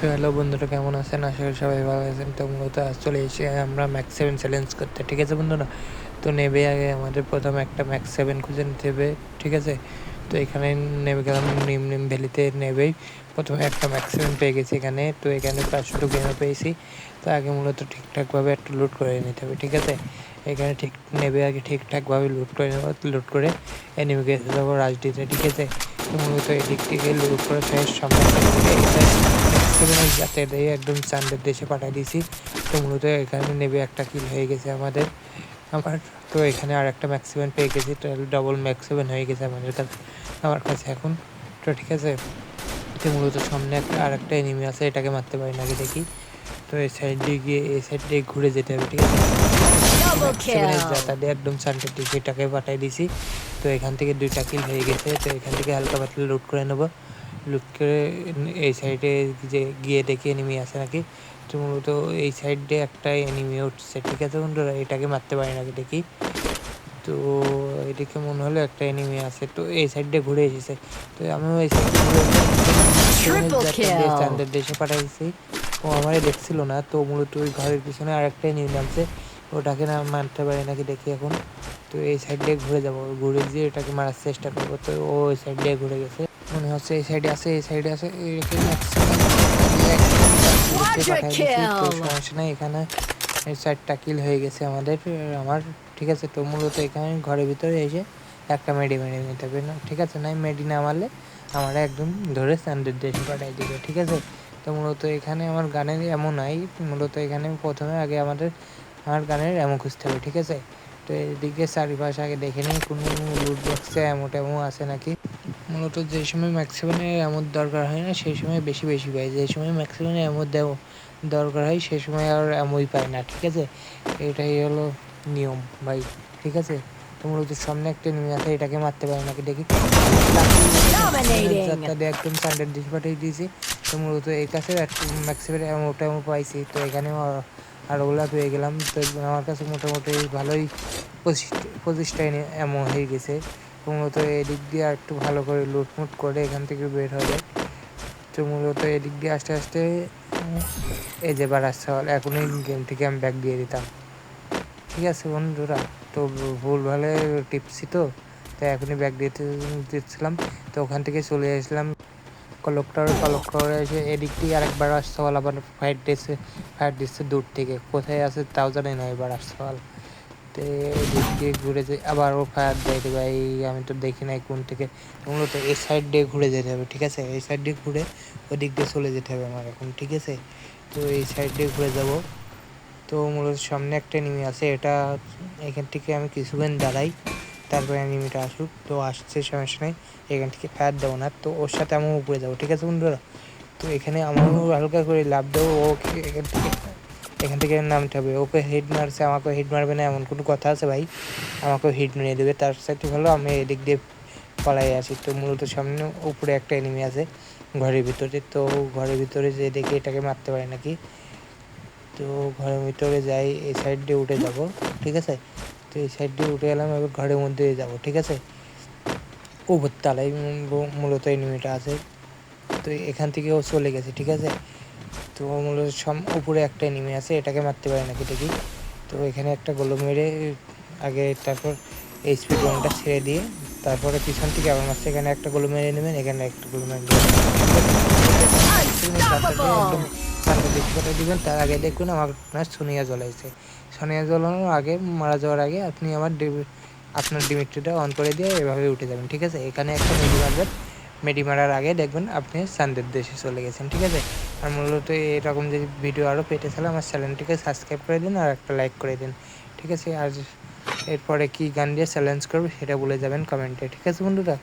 তো হ্যালো বন্ধুরা, কেমন আছেন? আশা করি সবাই ভালো আছেন। তো মূলত আজ চলে এসে আমরা ম্যাক্স সেভেন চ্যালেঞ্জ করতে, ঠিক আছে বন্ধুরা? তো নেবে আগে আমাদের প্রথম একটা ম্যাক্স সেভেন খুঁজে নিতে হবে, ঠিক আছে? তো এখানে নেমে গেলাম, নিম নিম ভ্যালিতে নেবেই। প্রথমে একটা ম্যাক্স সেভেন পেয়ে গেছি এখানে, তো এখানে পাঁচশো গেমও পেয়েছি। তো আগে মূলত ঠিকঠাকভাবে একটু লুট করে নিতে হবে, ঠিক আছে? এখানে ঠিক, নেবে আগে ঠিকঠাকভাবে লুট করে নেব লুট করে এনিমিকে যাব রাজনীতিতে, ঠিক আছে? মূলত এদিক থেকে লুট করে ফ্রেশ সামনে সেভেনের যাতে দিয়ে একদম চান্দের দেশে পাঠিয়ে দিয়েছি। তো মূলত এখানে নেবে একটা কিল হয়ে গেছে আমাদের। আমার তো এখানে আর একটা ম্যাক্সিমাম পেয়ে গেছি ডবল ম্যাক্সিমাম হয়ে গেছে আমাদের কাছে আমার কাছে এখন। তো ঠিক আছে তো মূলত সামনে একটা আর একটা এনিমি আছে এটাকে মারতে পারি নাকি দেখি। তো এই সাইড দিয়ে গিয়ে এই সাইড দিয়ে ঘুরে যেতে হবে ঠিক আছে? একদম সানটের দিকে এটাকে পাঠিয়ে দিয়েছি। তো এখান থেকে দুইটা কিল হয়ে গেছে তো এখান থেকে হালকা পাতলা লুট করে নেব। লুট করে এই সাইডে যে গিয়ে দেখি এনিমি আছে নাকি তো মূলত এই সাইড একটা এনিমি উঠছে। ঠিক আছে বন্ধুরা এটাকে মারতে পারি নাকি দেখি। তো এদিকে মনে হলো একটা এনিমি আছে তো এই সাইড দিয়ে ঘুরে এসেছে। তো আমিও এই সাইড দেশে পাঠাইছি। ও আমারে দেখছিল না তো মূলত ওই ঘরের পিছনে আরেকটা এনিমি নামছে ওটাকে না মারতে পারি নাকি দেখি এখন। তো এই সাইড দিয়ে ঘুরে যাব ঘুরে গিয়ে এটাকে মারার চেষ্টা করব। তো ও ওই সাইড দিয়ে ঘুরে গেছে। মনে হচ্ছে এই সাইডে আছে এই সাইডে আছে সমস্যা নাই এখানে এই চারটা কিল হয়ে গেছে আমাদের আমার ঠিক আছে তো মূলত এখানে ঘরের ভিতরে এসে একটা মেডি মেরে নিতে হবে না ঠিক আছে নাই মেডি না মারলে আমার একদম ধরে স্যান্ডের দেশে পাঠিয়ে দিবে ঠিক আছে? তো মূলত এখানে আমার গানের এমন নাই মূলত এখানে প্রথমে আগে আমাদের আমার গানের এমন খুঁজতে হবে ঠিক আছে? তো এদিকে চারিপাশে আগে দেখে নিই কোনো লুট বক্সে এমন টেমো আছে নাকি? মূলত যে সময় ম্যাক্সিমামে এমন দরকার হয় না সেই সময় বেশি বেশি পাই। যে সময় ম্যাক্সিমামে এমন দরকার হয় সেই সময় আর এমনই পাই না ঠিক আছে? এটাই হলো নিয়ম ভাই ঠিক আছে? তো মূলত সামনে একটা নিয়ম আছে এটাকে মারতে পারি নাকি দেখি? একদম স্ট্যান্ডার্ড ডিশ পাঠিয়ে দিয়েছি। তো মূলত এই কাছে ম্যাক্সিমাম এমনটা এমন পাইছি তো এখানেও আর ওগুলা পেয়ে গেলাম। তো আমার কাছে মোটামুটি ভালোই পঁচিশ পঁচিশটা এমন হয়ে গেছে। তো মূলত এদিক দিয়ে একটু ভালো করে লুটমুট করে এখান থেকে বের হবে। তো মূলত এদিক দিয়ে আস্তে আস্তে এই যে বার আসতে হল এখনই গেম থেকে আমি ব্যাগ দিয়ে দিতাম। ঠিক আছে বন্ধুরা, তো ভুল ভালে টিপসি তো? তো এখনই ব্যাগ দিতে, দিচ্ছিলাম। তো ওখান থেকে চলে আসলাম। কলকটার, কলেক্টরে এসে এদিক দিয়ে আরেকবার আসতে আবার ফাইট দিচ্ছে ফাইট দিচ্ছে দূর থেকে। কোথায় আছে তাও জানি না, এবার আসতে তো এদিক দিয়ে ঘুরে আবার ও ফায়ার দেয় রে ভাই, আমি তো দেখি নাই কোন থেকে। মূলত এই সাইড দিয়ে ঘুরে যেতে হবে, ঠিক আছে? এই সাইড দিয়ে ঘুরে ওদিক দিয়ে চলে যেতে হবে আমার এখন, ঠিক আছে? তো এই সাইড দিয়ে ঘুরে যাব। তো মূলত সামনে একটা এনিমি আছে, এটা এখান থেকে আমি কিছুক্ষণ দাঁড়াই, তারপরে এনিমিটা আসুক। তো আসছে, সমস্যা নেই, এখান থেকে ফায়ার দেবো না। তো ওর সাথে আমি উপরে যাব, ঠিক আছে বন্ধুরা? তো এখানে আমারও হালকা করে লাভ দেবো, ও এখান থেকে এখান থেকে নামতে হবে। ওকে হিট মারছে আমাকে হিট মারবে না, এমন কোনো কথা আছে ভাই? আমাকেও হিট মেরে দেবে। তার সাথে ভালো আমি এদিক দিয়ে পালাই আসি তো মূলত সামনে উপরে একটা এনিমি আছে ঘরের ভিতরে। তো ঘরের ভিতরে যে দেখি এটাকে মারতে পারে নাকি? তো ঘরের ভিতরে যাই, এই সাইড দিয়ে উঠে যাব, ঠিক আছে? তো এই সাইড দিয়ে উঠে গেলাম এবার ঘরের মধ্যে যাব, ঠিক আছে? উপর মূলত এনিমিটা আছে। তো এখান থেকে ও চলে গেছে, ঠিক আছে? তো মূলত সম উপরে একটা নেমে আছে এটাকে মারতে পারে নাকি দেখি। তো এখানে একটা গোলো মেরে আগে তারপর এই স্পিড ওয়ানটা ছেড়ে দিয়ে তারপরে পিছন থেকে আবার মারছে। এখানে একটা গোলো মেরে নেবেন এখানে একটা গোলো মেরে একদম দিবেন তার আগে দেখবেন আমার আপনার সোনিয়া জ্বলাইছে সোনিয়া জ্বলানোর আগে মারা যাওয়ার আগে আপনি আমার আপনার ডিমিট্রিটা অন করে দিয়ে এভাবে উঠে যাবেন ঠিক আছে? এখানে একটা মেডি মারবেন। মেডি মারার আগে দেখবেন আপনি সানদের দেশে চলে গেছেন ঠিক আছে? আর মূলত এরকম যদি ভিডিও আরও পেতে চাইলে আমার চ্যানেলটিকে সাবস্ক্রাইব করে দিন আর একটা লাইক করে দিন, ঠিক আছে? আর এরপরে কী গান দিয়ে চ্যালেঞ্জ করবে সেটা বলে যাবেন কমেন্টে ঠিক আছে বন্ধুরা?